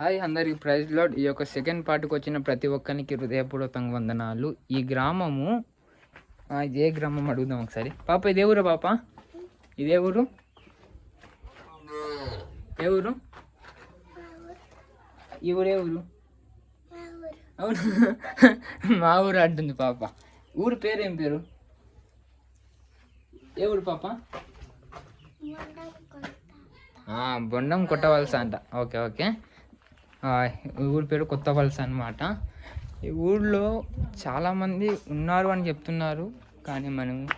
Hi అందరికి praise lord. ఈ యొక్క సెకండ్ పార్ట్కి వచ్చిన ప్రతి ఒక్కరికి హృదయపూర్వకంగా వందనాలు. ఈ గ్రామము ఏ గ్రామం అడుగుదాం ఒకసారి. పాప ఇదే ఊరు పాప? ఇదే ఊరు? ఏ ఊరు? ఈ ఊరే ఊరు? అవును? మా ఊరు అంటుంది పాప. ఊరు పేరు ఏం పేరు? ఏ ఊరు పాప? బొండం కొట్టవలస అంట. Okay okay. ఊరి పేరు కొత్త వలస అనమాట ఈ ఊళ్ళో చాలామంది ఉన్నారు అని చెప్తున్నారు. కానీ మనం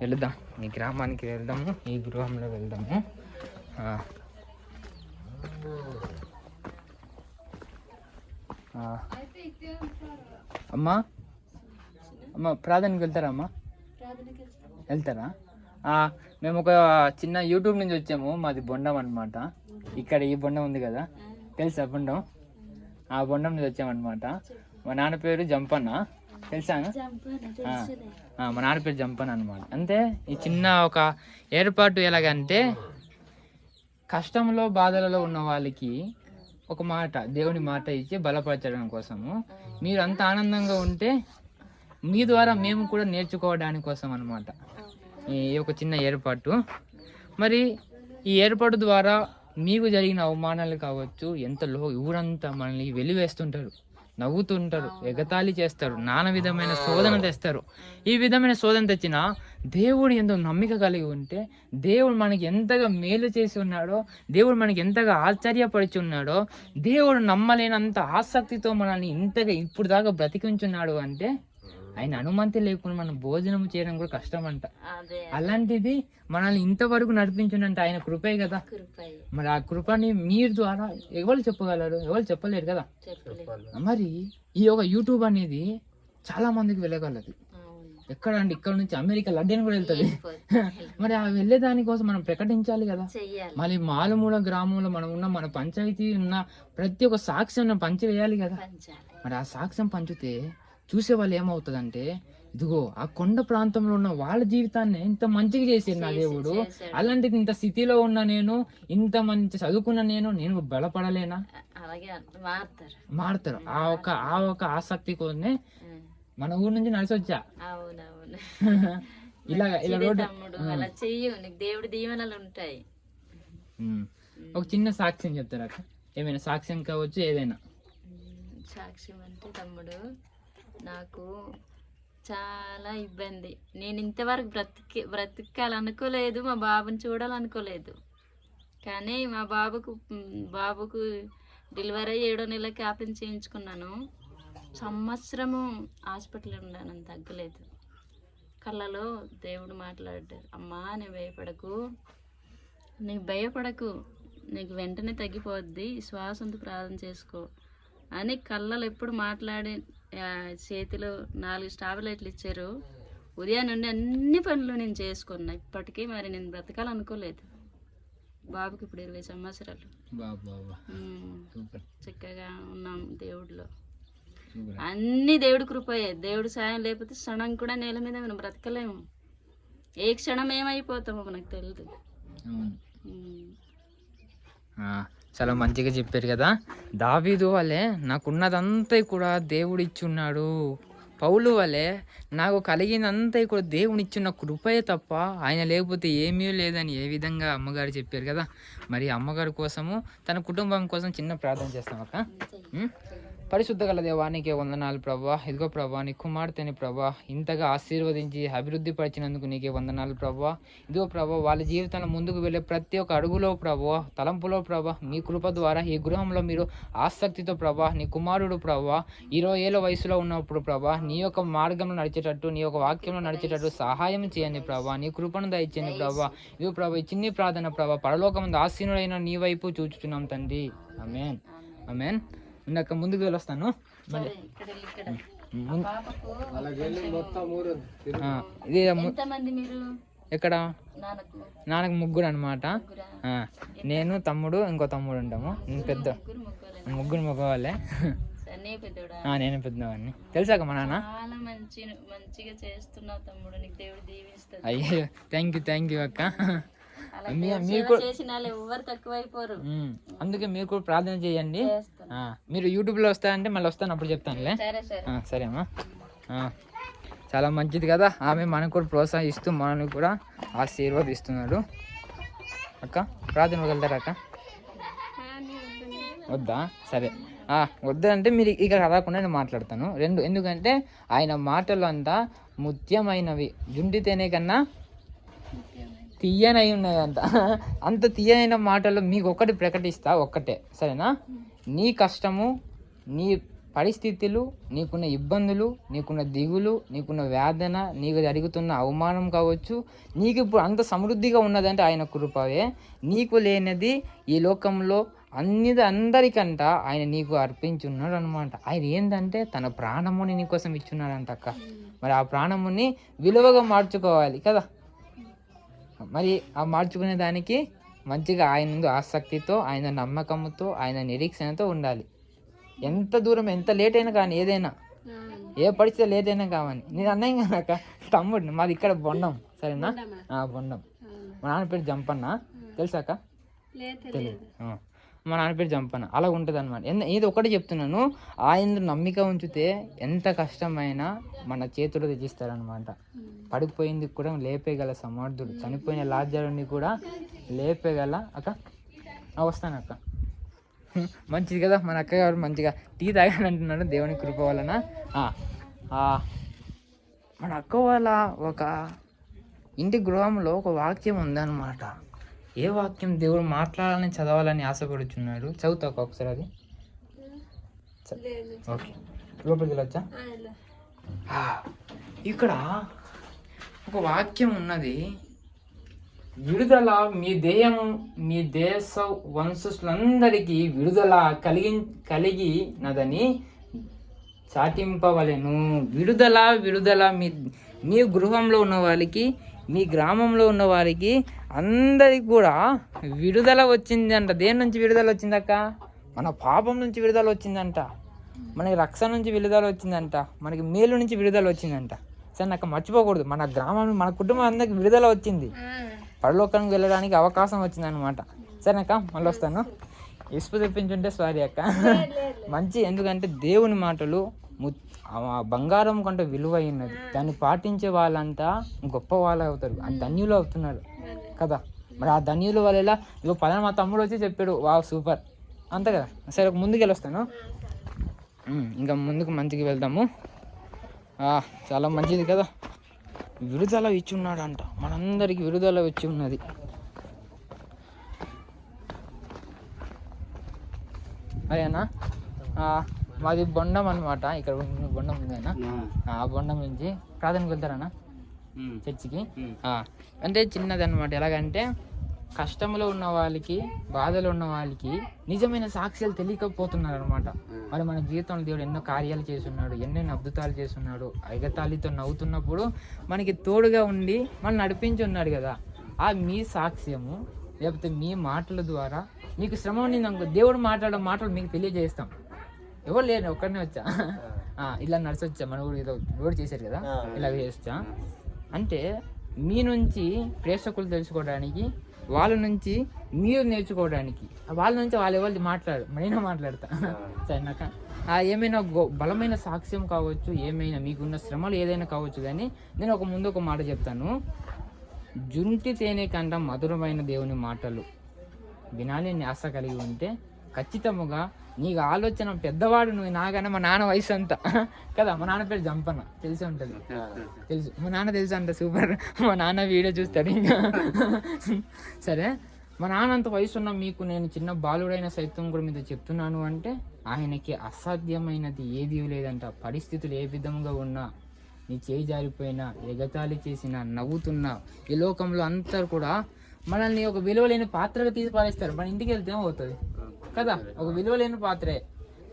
వెళదాం. ఈ గ్రామానికి వెళ్దాము. ఈ గృహంలో వెళ్దాము. అమ్మా? అమ్మ ప్రార్థనకి వెళ్తారా అమ్మా? వెళ్తారా? మేము ఒక చిన్న యూట్యూబ్ నుంచి వచ్చాము. మాది బొండం అనమాట ఇక్కడ ఈ బొండం ఉంది కదా. తెలుసా బొండం ఆ బొండం నుంచి వచ్చామన్నమాట. మా నాన్న పేరు జంపన్న. తెలుసా? మా నాన్న పేరు జంపన్న అనమాట అంతే ఈ చిన్న ఒక ఏర్పాటు ఎలాగంటే కష్టంలో బాధలలో ఉన్న వాళ్ళకి ఒక మాట దేవుని మాట ఇచ్చి బలపరచడం కోసము. మీరు అంత ఆనందంగా ఉంటే మీ ద్వారా మేము కూడా నేర్చుకోవడానికి కోసం అనమాట ఈ ఒక చిన్న ఏర్పాటు. మరి ఈ ఏర్పాటు ద్వారా మీకు జరిగిన అవమానాలు కావచ్చు ఎంత లో ఊరంతా మనల్ని వెలివేస్తుంటారు నవ్వుతుంటారు ఎగతాళి చేస్తారు నానా విధమైన శోధన తెస్తారు. ఈ విధమైన శోధన తెచ్చిన దేవుడు ఎంతో నమ్మిక కలిగి ఉంటే దేవుడు మనకి ఎంతగా మేలు చేసి ఉన్నాడో దేవుడు మనకి ఎంతగా ఆశ్చర్యపరిచి ఉన్నాడో దేవుడు నమ్మలేనంత ఆసక్తితో మనల్ని ఇంతగా ఇప్పుడు దాకా బ్రతికించున్నాడు అంటే ఆయన అనుమతి లేకుండా మనం భోజనం చేయడం కూడా కష్టం అంట అలాంటిది మనల్ని ఇంతవరకు నడిపించుండంటే ఆయన కృపే కదా. మరి ఆ కృపని మీరు ద్వారా ఎవరు చెప్పగలరు? ఎవరు చెప్పలేరు కదా? మరి ఈ యొక్క యూట్యూబ్ అనేది చాలా మందికి వెళ్ళగలదు. ఎక్కడ అండి? ఇక్కడ నుంచి అమెరికా లండన్ కూడా వెళ్తుంది. మరి ఆ వెళ్ళే దానికోసం మనం ప్రకటించాలి కదా. మళ్ళీ మాలుమూల గ్రామంలో మనం ఉన్న మన పంచాయతీ ఉన్న ప్రతి ఒక్క సాక్ష్యం పంచి వేయాలి కదా. మరి ఆ సాక్ష్యం పంచితే చూసే వాళ్ళు ఏమవుతుందంటే ఇదిగో ఆ కొండ ప్రాంతంలో ఉన్న వాళ్ళ జీవితాన్ని ఇంత మంచిగా చేసిండు నా దేవుడు. అలాంటిది ఇంత స్థితిలో ఉన్న నేను ఇంత మంచి చదువుకున్న నేను నేను బలపడలేనా? మారుతారు. ఆ ఒక ఆ ఒక ఆసక్తి కోసమే. మన ఊరు నుంచి నడిచి వచ్చా ఇలా ఇలా రోడ్డు అలా చెయ్యు నీకు దేవుడి దీవెనలు ఉంటాయి. ఒక చిన్న సాక్ష్యం చెప్తారు అక్క ఏమైనా సాక్ష్యం కావచ్చు ఏదైనా. సాక్ష్యం అంటే తమ్ముడు నాకు చాలా ఇబ్బంది. నేను ఇంతవరకు బ్రతికి బ్రతికాలనుకోలేదు మా బాబుని చూడాలనుకోలేదు. కానీ మా బాబుకు బాబుకు డెలివరీ అయ్యి ఏడో నెలకి ఆపరేషన్ చేయించుకున్నాను. సంవత్సరము హాస్పిటల్ ఉన్నాను తగ్గలేదు. కళ్ళలో దేవుడు మాట్లాడారు అమ్మా నేను భయపడకు. నీకు భయపడకు. నీకు వెంటనే తగ్గిపోద్ది. శ్వాసంతో ప్రార్థన చేసుకో? అని కళ్ళలో ఎప్పుడు మాట్లాడి చేతిలో నాలుగు స్టాబ్లెట్లు ఇచ్చారు. ఉదయం నుండి అన్ని పనులు నేను చేసుకున్నా. ఇప్పటికీ మరి నేను బ్రతకాలనుకోలేదు. బాబుకి ఇప్పుడు ఇరవై సంవత్సరాలు. చక్కగా ఉన్నాం దేవుడిలో. అన్ని దేవుడి కృపయే. దేవుడి సాయం లేకపోతే క్షణం కూడా నేల మీద మనం బ్రతకలేము. ఏ క్షణం ఏమైపోతామో మనకు తెలియదు చాలా మంచిగా చెప్పారు కదా. దావీదు వలె నాకున్నదంతా కూడా దేవుడు ఇచ్చున్నాడు పౌలు వలె నాకు కలిగినంతా కూడా దేవుని ఇచ్చిన కృపయే తప్ప ఆయన లేకపోతే ఏమీ లేదని ఏ విధంగా అమ్మగారు చెప్పారు కదా. మరి అమ్మగారి కోసము తన కుటుంబం కోసం చిన్న ప్రార్థన చేస్తాం అక్క. పరిశుద్ధ గల దేవానికి వందనాలు ప్రభా ఇదిగో ప్రభా నీ కుమార్తెని ప్రభా ఇంతగా ఆశీర్వదించి అభివృద్ధి పరిచినందుకు నీకే వందనాలు ప్రభా ఇదిగో ప్రభా వాళ్ళ జీవితంలో ముందుకు వెళ్ళే ప్రతి ఒక్క అడుగులో ప్రభా తలంపులో ప్రభా మీ కృప ద్వారా ఈ గృహంలో మీరు ఆసక్తితో ప్రభా నీ కుమారుడు ప్రభా ఇరవై ఏళ్ళ వయసులో ఉన్నప్పుడు ప్రభా నీ యొక్క మార్గంలో నడిచేటట్టు నీ యొక్క వాక్యంలో నడిచేటట్టు సహాయం చేయండి ప్రభా నీ కృపను దయచేయండి ప్రభా ఇదిగో ప్రభా ఈ చిన్ని ప్రార్థన ప్రభా పరలోకమందు ఆసీనుడైన నీ వైపు చూచుతున్నాం తండ్రి. అమేన్ అమేన్ ఇందాక ముందుకు వెళ్ళొస్తాను. మళ్ళీ ఆ, ఇది ఎక్కడ? నాన్నకు. ముగ్గురు అనమాట? నేను తమ్ముడు ఇంకో తమ్ముడు ఉంటాము. నేను పెద్ద ముగ్గురు మగవాళ్ళే. నేను పెద్దవాడిని. తెలుసాక మా నాన్న? మంచిగా చేస్తున్నావు తమ్ముడు. నీకు దేవుడు దీవిస్తుంది అయ్యో థ్యాంక్ యూ థ్యాంక్ యూ అక్క. అందుకే మీరు కూడా ప్రార్థన చేయండి. మీరు యూట్యూబ్లో వస్తారంటే మళ్ళీ వస్తాను అప్పుడు చెప్తానులే. సరే అమ్మా. చాలా మంచిది కదా. ఆమె మనకు కూడా ప్రోత్సహిస్తూ మనల్ని కూడా ఆశీర్వదిస్తున్నాడు. అక్క ప్రార్థన వదలతారా అక్క? వద్దా? సరే. వద్దంటే మీరు ఇక రాకుండా నేను మాట్లాడతాను. రెండు ఎందుకంటే ఆయన మాటలు అంతా ముత్యమైనవి. జుంటితేనే కన్నా తీయనై ఉన్నాయంట అంత తీయనైన మాటలు మీకు ఒకటి ప్రకటిస్తా ఒక్కటే. సరేనా? నీ కష్టము నీ పరిస్థితులు నీకున్న ఇబ్బందులు నీకున్న దిగులు నీకున్న వేదన నీకు జరుగుతున్న అవమానం కావచ్చు నీకు ఇప్పుడు అంత సమృద్ధిగా ఉన్నదంటే ఆయన కృపవే. నీకు లేనిది ఈ లోకంలో అన్ని అందరికంట ఆయన నీకు అర్పించున్నాడు అనమాట ఆయన ఏంటంటే తన ప్రాణముని నీకోసం ఇచ్చున్నాడంట అక్క మరి ఆ ప్రాణముని విలువగా మార్చుకోవాలి కదా. మరి ఆ మార్చుకునే దానికి మంచిగా ఆయన ఆసక్తితో ఆయన నమ్మకంతో ఆయన నిరీక్షణతో ఉండాలి. ఎంత దూరం ఎంత లేట్ అయినా కానీ ఏదైనా. ఏ పరిస్థితి లేట్ అయినా కావాలి నేను అన్నాయి కనుక తమ్ముడు మాది ఇక్కడ బొండం సరేనా? బొండం. మా నాన్న పేరు జంపన్న. తెలుసాక తెలియదు. మా నాన్న పేరు జంపన్న. అలా ఉంటుంది అనమాట ఇది ఒకటి చెప్తున్నాను. ఆయన నమ్మిక ఉంచితే ఎంత కష్టమైనా మన చేతులు తెచ్చిస్తారనమాట పడిపోయింది కూడా లేపేగల సమర్థుడు. చనిపోయిన లాజరుని కూడా లేపేగల అక్క. వస్తాను అక్క. మంచిది కదా మన అక్క గారు మంచిగా టీ తాగాను అంటున్నాడు దేవుని కృప వలన. మన అక్క వాళ్ళ ఒక ఇంటి గృహంలో ఒక వాక్యం ఉందన్నమాట. ఏ వాక్యం దేవుడు మాట్లాడాలని చదవాలని ఆశపడుచున్నాడు చదువుతావు ఒకసారి అది. ఓకే. లోపలికి వెళ్ళొచ్చా? ఆ, ఇక్కడ ఒక వాక్యం ఉన్నది. విడుదల మీ దేహము మీ దేశ వంశస్థులందరికీ విడుదల కలిగి కలిగినదని చాటింపవలెను. విడుదల విడుదల మీ మీ గృహంలో ఉన్న వాళ్ళకి మీ గ్రామంలో ఉన్న వారికి అందరికి కూడా విడుదల వచ్చిందంట. దేని నుంచి విడుదల వచ్చిందక్క? మన పాపం నుంచి విడుదల వచ్చిందంట. మనకి రక్షణ నుంచి విడుదల వచ్చిందంట. మనకి మేలు నుంచి విడుదల వచ్చిందంట. సరే నాకు మర్చిపోకూడదు. మన గ్రామం మన కుటుంబం అందరికి విడుదల వచ్చింది. పరలోకానికి వెళ్ళడానికి అవకాశం వచ్చిందనమాట సరేనక్క మళ్ళీ వస్తాను. ఇసుపు తెప్పించుంటే సారీ అక్క. మంచి ఎందుకంటే దేవుని మాటలు బంగారం కంటే విలువైనది. దాన్ని పాటించే వాళ్ళంతా గొప్ప వాళ్ళు అవుతారు. ఆ ధన్యులు అవుతున్నారు. కదా? మరి ఆ ధన్యుల వల్ల ఇగో పలానా మా తమ్ముడు వచ్చి చెప్పాడు వావ్ సూపర్. అంతే కదా? సరే ముందుకు వెళ్ళొస్తాను. ఇంకా ముందుకు మంచిగా వెళ్దాము. చాలా మంచిది కదా? విడుదల ఇచ్చి ఉన్నాడంట మనందరికి విడుదల ఇచ్చి ఉన్నది అదేనా? ఆ, మాది బొండం అనమాట ఇక్కడ ఉన్న బొండం ఉంది ఆ. బొండం నుంచి ప్రార్థనకు వెళ్తారన్నా. చర్చికి. అంటే చిన్నది అనమాట ఎలాగంటే కష్టంలో ఉన్న వాళ్ళకి బాధలో ఉన్న వాళ్ళకి నిజమైన సాక్ష్యాలు తెలియకపోతున్నారు అనమాట మరి మన జీవితంలో దేవుడు ఎన్నో కార్యాలు చేస్తున్నాడు ఎన్నెన్నో అద్భుతాలు చేస్తున్నాడు ఎగతాళితో నవ్వుతున్నప్పుడు మనకి తోడుగా ఉండి మనం నడిపించి ఉన్నాడు కదా. ఆ మీ సాక్ష్యము లేకపోతే మీ మాటల ద్వారా మీకు శ్రమ అనుకో దేవుడు మాట్లాడే మాటలు మీకు తెలియజేస్తాం. ఎవరు లేరు ఒక్కడనే వచ్చా. ఇలా నడిచి వచ్చా మన ఊరు ఏదో రోడ్ చేశారు కదా ఇలా చేస్తా అంటే మీ నుంచి ప్రేక్షకులు తెలుసుకోవడానికి వాళ్ళ నుంచి మీరు నేర్చుకోవడానికి వాళ్ళ నుంచి వాళ్ళు ఎవరు మాట్లాడు నేనే మాట్లాడతా. సరేనాక ఆ ఏమైనా గొ- బలమైన సాక్ష్యం కావచ్చు ఏమైనా మీకున్న శ్రమలు ఏదైనా కావచ్చు కానీ నేను ఒక ముందు ఒక మాట చెప్తాను. జుంటి తేనె కంట మధురమైన దేవుని మాటలు. వినాలి అని ఆశ కలిగి ఉంటే ఖచ్చితముగా నీకు ఆలోచన పెద్దవాడు నువ్వు నాకన్నా మా నాన్న వయసు అంతా కదా మా నాన్న పేరు జంపన్న. తెలిసి ఉంటుంది. తెలుసు. మా నాన్న తెలుసు అంట సూపర్. మా నాన్న వీడియో చూస్తాడు ఇంకా. సరే? మా నాన్న అంత వయసు ఉన్న మీకు నేను చిన్న బాలుడైన సైతం కూడా మీతో చెప్తున్నాను అంటే ఆయనకి అసాధ్యమైనది ఏది లేదంట. పరిస్థితులు ఏ విధంగా ఉన్నా నీ చేయి జారిపోయినా ఎగతాళి చేసినా నవ్వుతున్నా ఈ లోకంలో అందరు కూడా మనల్ని ఒక విలువలేని పాత్రగా తీసి పారేస్తారు. మన ఇంటికి వెళ్తే అవుతుంది కదా? ఒక విలువలేని పాత్రే.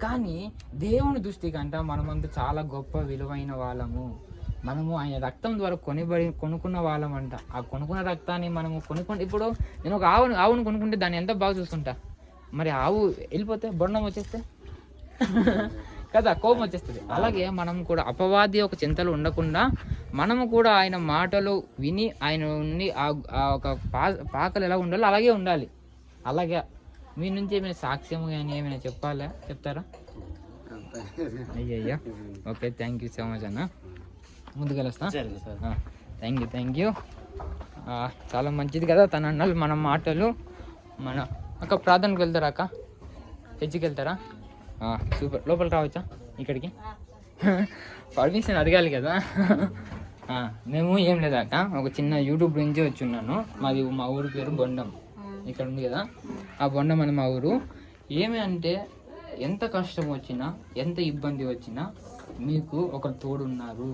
కానీ దేవుని దృష్టి కంట మనమంతా చాలా గొప్ప విలువైన వాళ్ళము. మనము ఆయన రక్తం ద్వారా కొనిబడి కొనుక్కున్న వాళ్ళం అంట ఆ కొనుక్కున్న రక్తాన్ని మనము కొనుక్కుంటే ఇప్పుడు నేను ఒక ఆవును ఆవును కొనుక్కుంటే దాన్ని ఎంత బాగా చూసుకుంటా? మరి ఆవు వెళ్ళిపోతే బొండం వచ్చేస్తే? కదా కోపం వచ్చేస్తుంది. అలాగే మనం కూడా అపవాది ఒక చింతలు ఉండకుండా మనము కూడా ఆయన మాటలు విని ఆయన ఉండి ఆ- ఆ ఒక పా పాకలు ఎలా ఉండాలో అలాగే ఉండాలి. అలాగే మీ నుంచి ఏమైనా సాక్ష్యం కానీ ఏమైనా చెప్పాలా? చెప్తారా? అయ్యయ్యా. Okay thank you so much అన్న. ముందుకు వస్తా థ్యాంక్ యూ థ్యాంక్ యూ చాలా మంచిది కదా తన అన్నలు మన మాటలు. మన అక్క ప్రార్థనకు వెళ్తారా అక్క? చర్చికి వెళ్తారా? సూపర్. లోపల రావచ్చా? ఇక్కడికి? పర్మిషన్ అడగాలి కదా. మేము ఏం లేదు అక్క. ఒక చిన్న యూట్యూబ్ నుంచి వచ్చి ఉన్నాను. మాది మా ఊరి పేరు బొండం ఇక్కడ ఉంది కదా. ఆ బొండం అని మా ఊరు. ఏమి అంటే ఎంత కష్టం వచ్చినా ఎంత ఇబ్బంది వచ్చినా మీకు ఒకరు తోడున్నారు.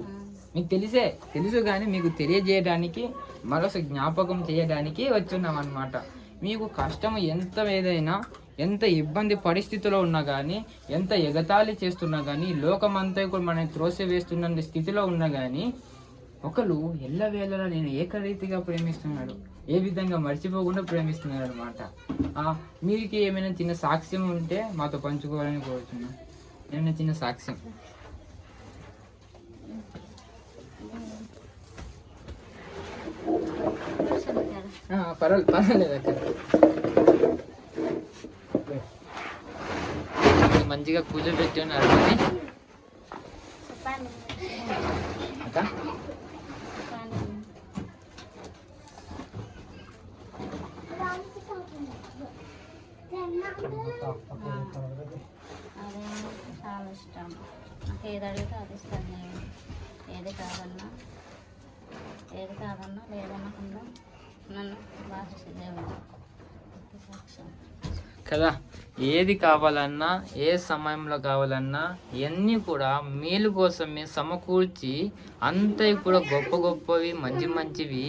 మీకు తెలిసే తెలుసు కానీ మీకు తెలియజేయడానికి మనసు జ్ఞాపకం చేయడానికి వచ్చున్నాం అనమాట మీకు కష్టం ఎంత ఏదైనా ఎంత ఇబ్బంది పరిస్థితిలో ఉన్నా కానీ ఎంత ఎగతాళి చేస్తున్నా కానీ లోకమంతా కూడా మనం త్రోసివేస్తున్న స్థితిలో ఉన్నా కానీ ఒకరు ఎల్లవేళలా నేను ఏకరీతిగా ప్రేమిస్తున్నాడు. ఏ విధంగా మర్చిపోకుండా ప్రేమిస్తున్నాడు అనమాట మీకు ఏమైనా చిన్న సాక్ష్యం ఉంటే మాతో పంచుకోవాలని కోరుతున్నాను ఏమైనా చిన్న సాక్ష్యం? పర్వాలేదు పర్వాలేదు అక్క. మంచిగా పూజ పెట్టి ఉన్నారు. అక్క? అదే చాలా ఇష్టం నాకు ఏది అడిగితే అది ఇస్తాను నేను ఏది కాదన్నా ఏది కాదన్నా లేదనకుండా నన్ను బాధించే దేవుడు సాక్ష్యం కదా? ఏది కావాలన్నా ఏ సమయంలో కావాలన్నా ఇవన్నీ కూడా మేలు కోసమే సమకూర్చి అంతవి కూడా గొప్ప గొప్పవి మంచి మంచివి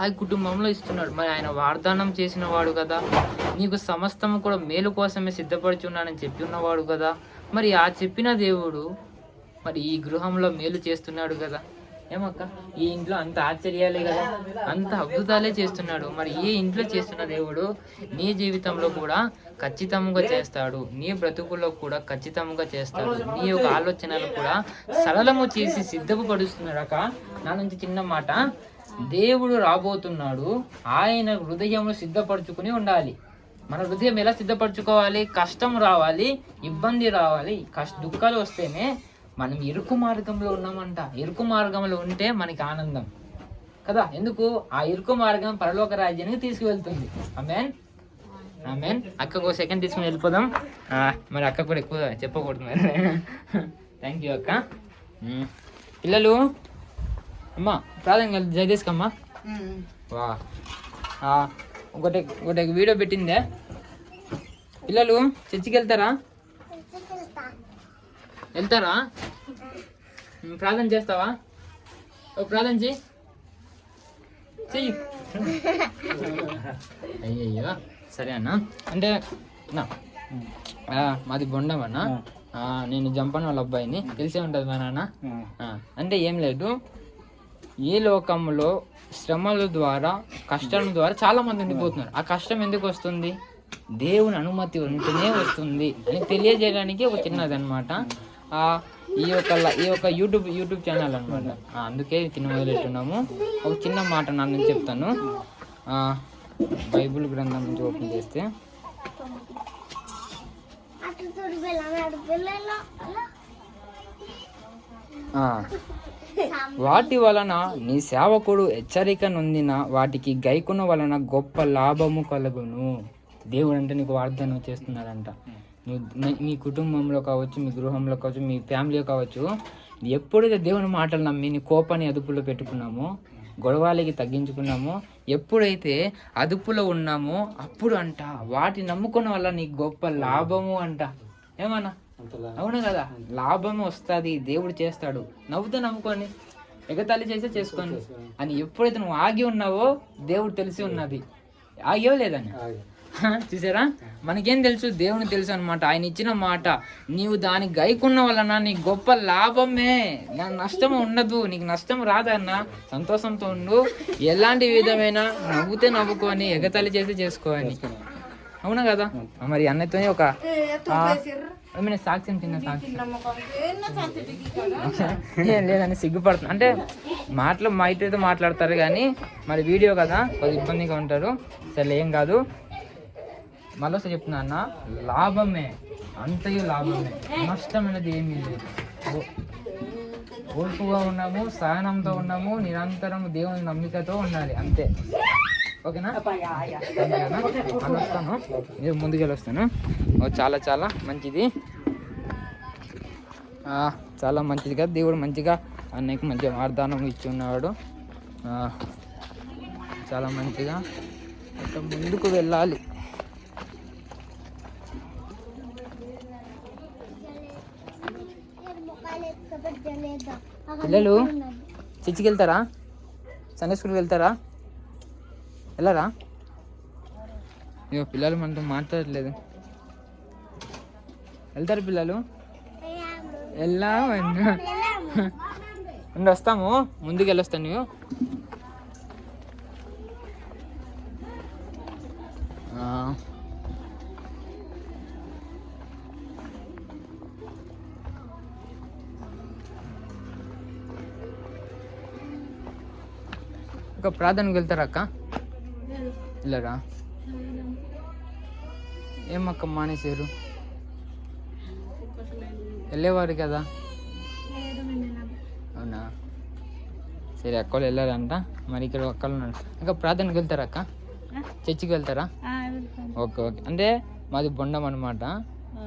ఆ కుటుంబంలో ఇస్తున్నాడు. మరి ఆయన వాగ్దానం చేసిన వాడు కదా. నీకు సమస్తము కూడా మేలు కోసమే సిద్ధపడుచున్నానని చెప్పి ఉన్నవాడు కదా. మరి ఆ చెప్పిన దేవుడు మరి ఈ గృహంలో మేలు చేస్తున్నాడు కదా. ఏమక్క? ఈ ఇంట్లో అంత ఆశ్చర్యాలే కదా. అంత అద్భుతాలే చేస్తున్నాడు. మరి ఏ ఇంట్లో చేస్తున్న దేవుడు నీ జీవితంలో కూడా ఖచ్చితంగా చేస్తాడు. నీ బ్రతుకుల్లో కూడా ఖచ్చితంగా చేస్తాడు. నీ యొక్క ఆలోచనలు కూడా సరళము చేసి సిద్ధపడుస్తున్నాడక నా నుంచి చిన్న మాట. దేవుడు రాబోతున్నాడు. ఆయన హృదయంలో సిద్ధపరచుకుని ఉండాలి. మన హృదయం ఎలా సిద్ధపరచుకోవాలి? కష్టం రావాలి ఇబ్బంది రావాలి కష్ట దుఃఖాలు వస్తేనే మనం ఇరుకు మార్గంలో ఉన్నామంట. ఇరుకు మార్గంలో ఉంటే మనకి ఆనందం. కదా? ఎందుకు? ఆ ఇరుకు మార్గం పరలోక రాజ్యానికి తీసుకువెళ్తుంది. Amen amen? అక్కకు ఒక సెకండ్ తీసుకుని వెళ్ళిపోదాం. మరి అక్క కూడా ఎక్కువ చెప్పకూడదు మరి. థ్యాంక్ యూ అక్క. పిల్లలు అమ్మా ప్రాధాన్య జయదేశ్కమ్మా వా. ఒకటి ఒకటి వీడియో పెట్టిందే. పిల్లలు చర్చికి వెళ్తారా? వెళ్తారా? ప్రార్థన చేస్తావా? ఓ ప్రార్థన చెయ్యి. చెయ్యి. అయ్యయ్యో. సరే అన్న. అంటే నా. మాది బొండం అన్న నేను జంపన్ వాళ్ళ అబ్బాయిని. తెలిసే ఉంటుంది మా నాన్న. అంటే ఏం లేదు. ఈ లోకంలో శ్రమల ద్వారా కష్టాల ద్వారా చాలా మంది ఉండిపోతున్నారు. ఆ కష్టం ఎందుకు వస్తుంది? దేవుని అనుమతి ఉంటేనే వస్తుంది అని తెలియజేయడానికి ఒక చిన్నది అనమాట ఈ యొక్క ల- ఈ యొక్క యూట్యూబ్ యూట్యూబ్ ఛానల్ అనమాట అందుకే చిన్న మొదలెట్టున్నాము. ఒక చిన్న మాట నా నుంచి చెప్తాను. బైబుల్ బైబిల్ గ్రంథం నుంచి ఓపెన్ చేస్తే. వాటి వలన నీ సేవకుడు హెచ్చరిక నొందిన వాటికి గైకున వలన గొప్ప లాభము కలుగును. దేవుడు అంటే నీకు వాగ్దానం చేస్తున్నాడంట. మీ కుటుంబంలో కావచ్చు మీ గృహంలో కావచ్చు మీ ఫ్యామిలీలో కావచ్చు ఎప్పుడైతే దేవుని మాటలు నమ్మి నీ కోపాన్ని అదుపులో పెట్టుకున్నామో గొడవలకి తగ్గించుకున్నామో ఎప్పుడైతే అదుపులో ఉన్నామో అప్పుడు అంట వాటి నమ్ముకున్న వల్ల నీకు గొప్ప లాభము అంట. ఏమన్నా? అవును కదా? లాభం వస్తుంది దేవుడు చేస్తాడు. నవ్వుతూ నమ్ముకొని ఎగతాళి చేస్తే చేసుకోండి అని ఎప్పుడైతే నువ్వు ఆగి ఉన్నావో దేవుడు తెలిసి ఉన్నది. ఆగేవో లేదని చూసారా? మనకేం తెలుసు? దేవుని తెలుసు అనమాట ఆయన ఇచ్చిన మాట. నీవు దాని గైకున్న వలన నీకు గొప్ప లాభమే. నా నష్టం ఉండదు. నీకు నష్టం రాదన్న సంతోషంతో ఉండు. ఎలాంటి విధమైన నవ్వుతే నవ్వుకొని ఎగతాళి చేసి చేసుకోవాలి అవునా కదా? మరి అన్నతో ఒక ఏమైనా సాక్ష్యం చిన్న సాక్ష్యం ఏం లేదని సిగ్గుపడుతుంది అంటే మాటలు మైట్తో మాట్లాడతారు కానీ మరి వీడియో కదా కొద్ది ఇబ్బందిగా ఉంటారు. సరే ఏం కాదు. మళ్ళీ చెప్తున్నా అన్న లాభమే అంతయు లాభమే. నష్టమైనది ఏమీ లేదు. ఓర్పుగా ఉన్నాము సహనంతో ఉన్నాము నిరంతరం దేవుని నమ్మికతో ఉండాలి అంతే. ఓకేనా? వస్తాను. నేను ముందుకెళ్ళి వస్తాను ఓ చాలా చాలా మంచిది. చాలా మంచిది కదా దేవుడు మంచిగా అన్నయ్యకి మంచిగా వాగ్దానం ఇచ్చి ఉన్నాడు చాలా మంచిగా. ఇంకా ముందుకు వెళ్ళాలి. పిల్లలు చర్చికి వెళ్తారా? సండే స్కూల్కి వెళ్తారా? వెళ్ళరా? ఇగో పిల్లలు మనతో మాట్లాడట్లేదు. వెళ్తారు పిల్లలు? వెళ్ళా ఉండి వస్తాము. ముందుకు వెళ్ళొస్తాను నువ్వు ఆ. ఒక ప్రార్థనకు వెళ్తారా అక్క? వెళ్ళరా? ఏమక్క మానేశారు? వెళ్ళేవారు కదా? అవునా? సరే అక్కలు వెళ్ళారంట. మరి ఇక్కడ ఒక్కళ్ళు ఉన్నారు. అక్క ప్రార్థనకు వెళ్తారా అక్క? చర్చికి వెళ్తారా? Okay okay. అంటే మాది బొండం అనమాట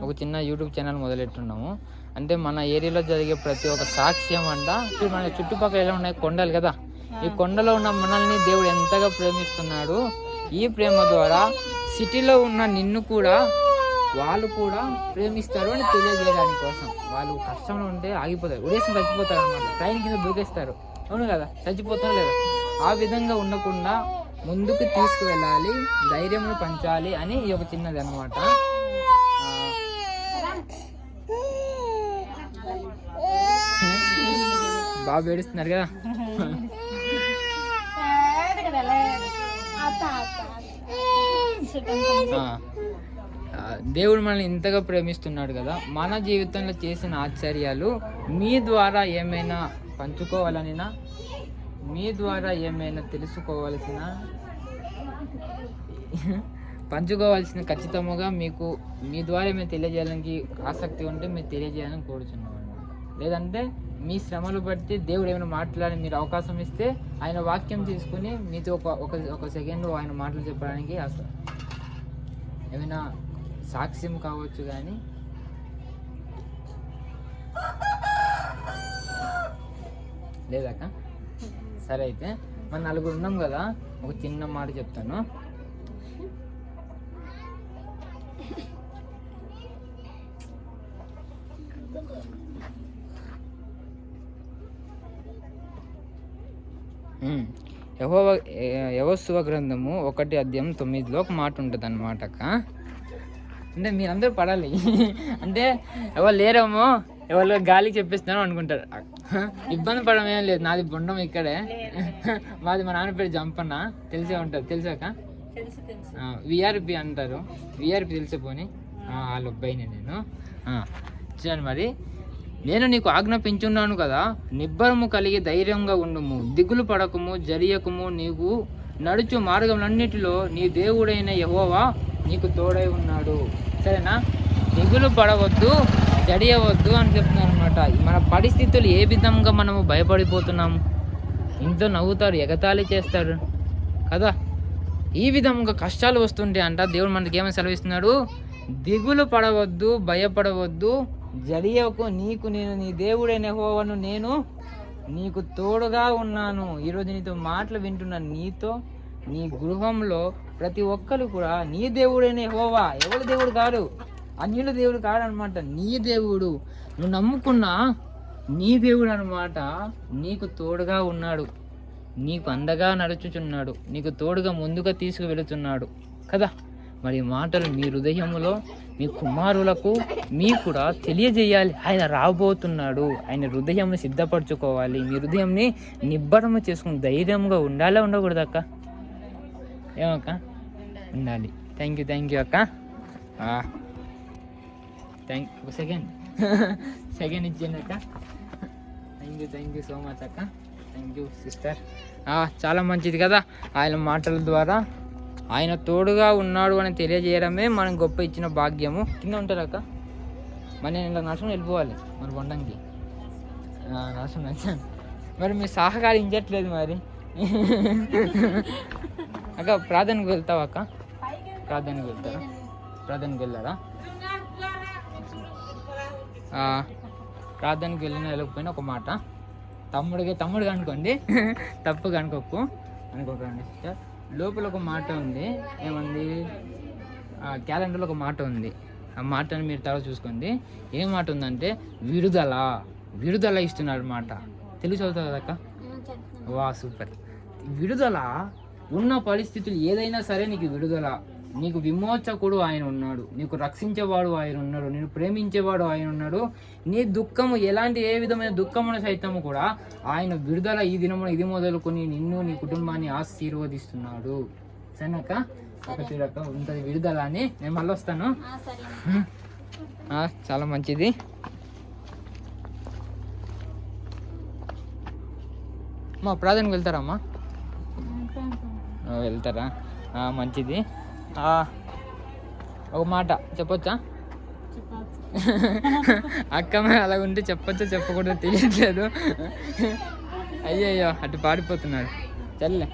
ఒక చిన్న యూట్యూబ్ ఛానల్ మొదలెట్టున్నాము. అంటే మన ఏరియాలో జరిగే ప్రతి ఒక్క సాక్ష్యం అంట. మన చుట్టుపక్కల ఎలా ఉన్నాయి? కొండలు కదా. ఈ కొండలో ఉన్న మనల్ని దేవుడు ఎంతగా ప్రేమిస్తున్నాడు ఈ ప్రేమ ద్వారా సిటీలో ఉన్న నిన్ను కూడా వాళ్ళు కూడా ప్రేమిస్తారు అని తెలియజేయడానికి కోసం. వాళ్ళు కష్టంలో ఉంటే ఆగిపోతారు ఉడేసి చచ్చిపోతారు అనమాట ట్రైన్ కింద దూకేస్తారు. అవును కదా? చచ్చిపోతారు లేదా ఆ విధంగా ఉండకుండా ముందుకు తీసుకువెళ్ళాలి ధైర్యం పంచాలి అని ఈ ఒక చిన్నది అనమాట బాబు ఏడుస్తున్నారు కదా ఆ. ఆ, దేవుడు మనల్ని ఇంతగా ప్రేమిస్తున్నాడు కదా మన జీవితంలో చేసిన ఆశ్చర్యాలు మీ ద్వారా ఏమైనా పంచుకోవాలనినా మీ ద్వారా ఏమైనా తెలుసుకోవాల్సిన పంచుకోవాల్సిన ఖచ్చితంగా మీకు మీ ద్వారా మేము తెలియజేయడానికి ఆసక్తి ఉంటే మీరు తెలియజేయాలని కోరుచున్నాం లేదంటే మీ శ్రమలు బట్టి దేవుడు ఏమైనా మాట్లాడి మీరు అవకాశం ఇస్తే ఆయన వాక్యం తీసుకుని మీతో ఒక ఒక సెకండ్ ఆయన మాటలు చెప్పడానికి ఏమైనా సాక్ష్యం కావచ్చు కానీ లేదాక సరే అయితే మన నలుగురు ఉన్నాం కదా ఒక చిన్న మాట చెప్తాను ఉమ్. యెహోవా యవస్వ గ్రంథము ఒకటి అధ్యాయం తొమ్మిదిలో ఒక మాట ఉంటుంది అనమాట అక్క. అంటే మీరందరూ పడాలి. అంటే ఎవరు లేరేమో ఎవరు గాలికి చెప్పిస్తున్నారో అనుకుంటారు. ఇబ్బంది పడడం ఏం లేదు. నాది బొండం ఇక్కడే. మాది మా నాన్న పేరు జంపన్న. తెలిసే ఉంటుంది. తెలుసాక తెలుసు తెలుసు. విఆర్పి అంటారు. విఆర్పి తెలిసిపోని వాళ్ళ అబ్బాయిని నేను. చూడండి మరి. నేను నీకు ఆజ్ఞాపించున్నాను కదా. నిబ్బరము కలిగి ధైర్యంగా ఉండుము. దిగులు పడకము జరియకము. నీకు నడుచు మార్గములన్నిటిలో నీ దేవుడైన యహోవా నీకు తోడై ఉన్నాడు. సరేనా? దిగులు పడవద్దు జడియవద్దు అని చెప్తున్నారు అనమాట మన పరిస్థితులు ఏ విధంగా మనము భయపడిపోతున్నాము? ఇంట్లో నవ్వుతారు ఎగతాళి చేస్తారు. కదా? ఈ విధంగా కష్టాలు వస్తుంటే అంట దేవుడు మనకి ఏమని సెలవిస్తున్నాడు? దిగులు పడవద్దు భయపడవద్దు జడియకు నీకు నేను నీ దేవుడైన హోవను నేను నీకు తోడుగా ఉన్నాను. ఈరోజు నీతో మాటలు వింటున్న నీతో నీ గృహంలో ప్రతి ఒక్కరు కూడా నీ దేవుడనే హోవా ఎవరి దేవుడు కాదు అన్యుల దేవుడు కాడనమాట నీ దేవుడు. నువ్వు నమ్ముకున్న నీ దేవుడు అనమాట నీకు తోడుగా ఉన్నాడు. నీకు అందగా నడుచుచున్నాడు. నీకు తోడుగా ముందుగా తీసుకువెళుతున్నాడు. కదా? మరి మాటలు మీ హృదయములో మీ కుమారులకు మీ కూడా తెలియజేయాలి. ఆయన రాబోతున్నాడు. ఆయన హృదయం సిద్ధపరచుకోవాలి. మీ హృదయంని నిబ్బరము చేసుకుని ధైర్యంగా ఉండాలా ఉండకూడదు అక్క? ఏమక్క? ఉండాలి. థ్యాంక్ యూ థ్యాంక్ యూ అక్క. థ్యాంక్ సెకండ్ సెకండ్ ఇచ్చింది అక్క. Thank you thank you so much అక్క. థ్యాంక్ యూ సిస్టర్ చాలా మంచిది కదా. ఆయన మాటల ద్వారా ఆయన తోడుగా ఉన్నాడు అని తెలియజేయడమే మనం గొప్ప ఇచ్చిన భాగ్యము. కింద ఉంటారు అక్క? మరి నేను ఇలా నడుచుకుని వెళ్ళిపోవాలి. మరి వండంకి నడుచుకుని వచ్చాను మరి మీరు సహకరించట్లేదు మరి. అక్క ప్రార్థనకు వెళ్తావా అక్క? ప్రార్థనకు వెళ్తారా? ప్రార్థనకు వెళ్ళారా? ప్రార్థనకు వెళ్ళిన వెళ్ళకపోయినా ఒక మాట. తమ్ముడికి తమ్ముడు కనుకోండి తప్పుగా కనుకోకు అనుకోకండి సిస్టర్. లోపల ఒక మాట ఉంది. ఏమంది? ఆ క్యాలెండర్లో ఒక మాట ఉంది. ఆ మాటని మీరు తర్వాత చూసుకోండి. ఏం మాట ఉందంటే విడుదల విడుదల ఇస్తున్నాడు మాట. తెలుగు చదువుతావు కదా అక్క వా సూపర్. విడుదల ఉన్న పరిస్థితులు ఏదైనా సరే నీకు విడుదల. నీకు విమోచకుడు ఆయన ఉన్నాడు నీకు రక్షించేవాడు ఆయన ఉన్నాడు నేను ప్రేమించేవాడు ఆయన ఉన్నాడు. నీ దుఃఖము ఎలాంటి ఏ విధమైన దుఃఖమును సైతము కూడా ఆయన విడుదల ఈ దినమున ఇది మొదలుకొని నిన్ను నీ కుటుంబాన్ని ఆశీర్వదిస్తున్నాడు. సరేనక్క? ఒక చూడక్క ఉంటుంది విడుదల అని. నేను మళ్ళీ వస్తాను. చాలా మంచిది. మా ప్రార్థనకు వెళ్తారమ్మా ఆ, వెళ్తారా? మంచిది. ఒక మాట చెప్పొచ్చా? అక్క అలా ఉంటే చెప్పొచ్చా చెప్పకూడదో తెలియట్లేదు. అయ్యయ్యో అటు పారిపోతున్నాడు. చల్లే.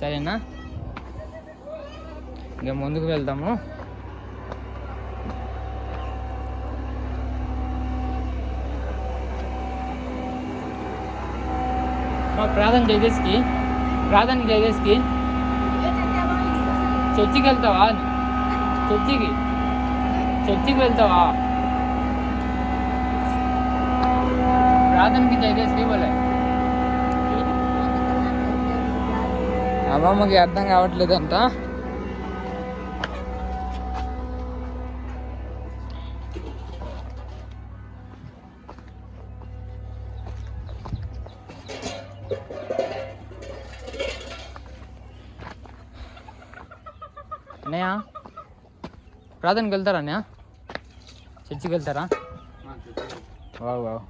సరేనా? ఇంకా ముందుకు వెళ్దాము. మా ప్రార్థన జయదేశ్కి ప్రార్థన జయదేశ్కి చర్చికి వెళ్తావా? చర్చికి? చర్చికి వెళ్తావా? ప్రార్థనకి జయదేశ్కి పోలే అమ్మమ్మకి అర్థం కావట్లేదంట. ప్రార్థనకి వెళ్తారా అన్నయ్య? చర్చికి వెళ్తారా? Wow wow.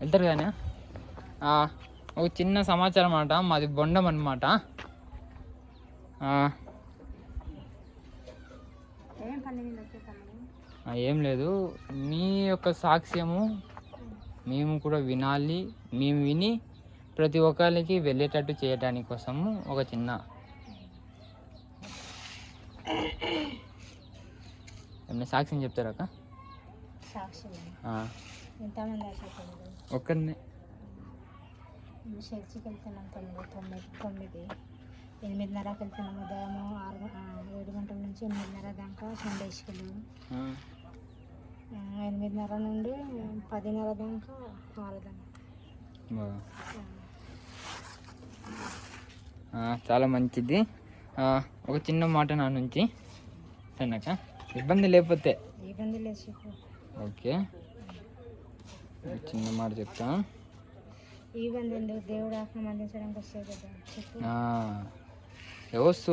వెళ్తారు కానీ ఒక చిన్న సమాచారం అన్నమాట. మాది బొండం అనమాట ఏం లేదు. మీ యొక్క సాక్ష్యము మేము కూడా వినాలి. మేము విని ప్రతి ఒక్కరికి వెళ్ళేటట్టు చేయడానికి కోసము ఒక చిన్న సాక్ష్యం చెప్తారా అక్క? సాక్షి ఆ, ఎంతమంది అసలు ఒక్కరినే చర్చికి వెళ్తున్నాం తొమ్మిది తొమ్మిది తొమ్మిది. ఎనిమిదిన్నరకి వెళ్తున్నాం. ఉదయం ఆరు ఏడు గంటల నుంచి ఎనిమిదిన్నర దాకా ఆ, ఎనిమిదిన్నర నుండి పదిన్నర దాకా చాలా మంచిది. ఒక చిన్న మాట నా నుంచి. సరేనాక ఇబ్బంది లేకపోతే. ఇబ్బంది లేదు చెప్పు ఓకే. చిన్న మాట చెప్తా. ఇబ్బంది ఎందుకు దేవుడు కదా.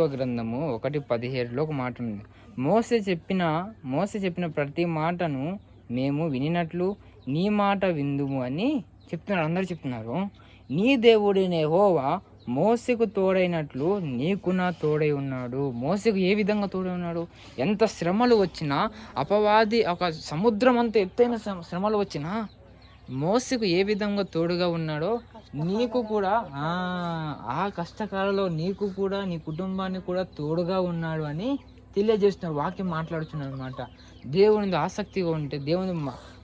గ్రంథము ఒకటి పదిహేడులో ఒక మాట ఉంది. మోసే చెప్పిన మోసే చెప్పిన ప్రతి మాటను మేము వినినట్లు నీ మాట విందుము అని చెప్తున్నారు. అందరూ చెప్తున్నారు. నీ దేవుడినే హోవా మోసకు తోడైనట్లు నీకు నా తోడై ఉన్నాడు. మోసకు ఏ విధంగా తోడై ఉన్నాడు? ఎంత శ్రమలు వచ్చినా అపవాది ఒక సముద్రం అంత ఎత్తైన శ్రమలు వచ్చినా మోసకు ఏ విధంగా తోడుగా ఉన్నాడో నీకు కూడా ఆ కష్టకాలంలో నీకు కూడా నీ కుటుంబానికి కూడా తోడుగా ఉన్నాడు అని తెలియజేస్తున్నారు వాక్యం మాట్లాడుతున్నాడు అనమాట దేవుని ఆసక్తిగా ఉంటే దేవుని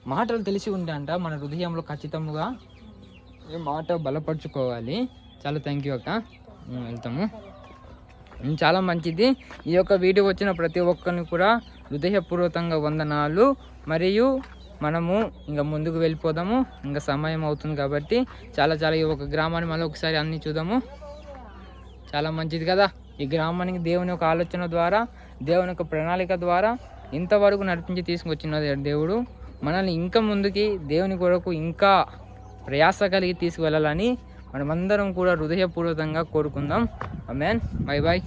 మాటలు తెలిసి ఉంటే అంట మన హృదయంలో ఖచ్చితంగా మాట బలపరుచుకోవాలి. చాలా థ్యాంక్ యూ అక్క. వెళ్తాము. చాలా మంచిది. ఈ యొక్క వీడియో వచ్చిన ప్రతి ఒక్కరిని కూడా హృదయపూర్వకంగా వందనాలు. మరియు మనము ఇంకా ముందుకు వెళ్ళిపోదాము. ఇంకా సమయం అవుతుంది కాబట్టి చాలా చాలా ఈ ఒక గ్రామాన్ని మళ్ళీ ఒకసారి అన్నీ చూద్దాము. చాలా మంచిది కదా. ఈ గ్రామానికి దేవుని యొక్క ఆలోచన ద్వారా దేవుని యొక్క ప్రణాళిక ద్వారా ఇంతవరకు నడిపించి తీసుకొచ్చిన దేవుడు. మనల్ని ఇంకా ముందుకి దేవుని కొరకు ఇంకా ప్రయాస కలిగి తీసుకువెళ్ళాలని మనమందరం కూడా హృదయపూర్వకంగా కోరుకుందాం. Amen bye bye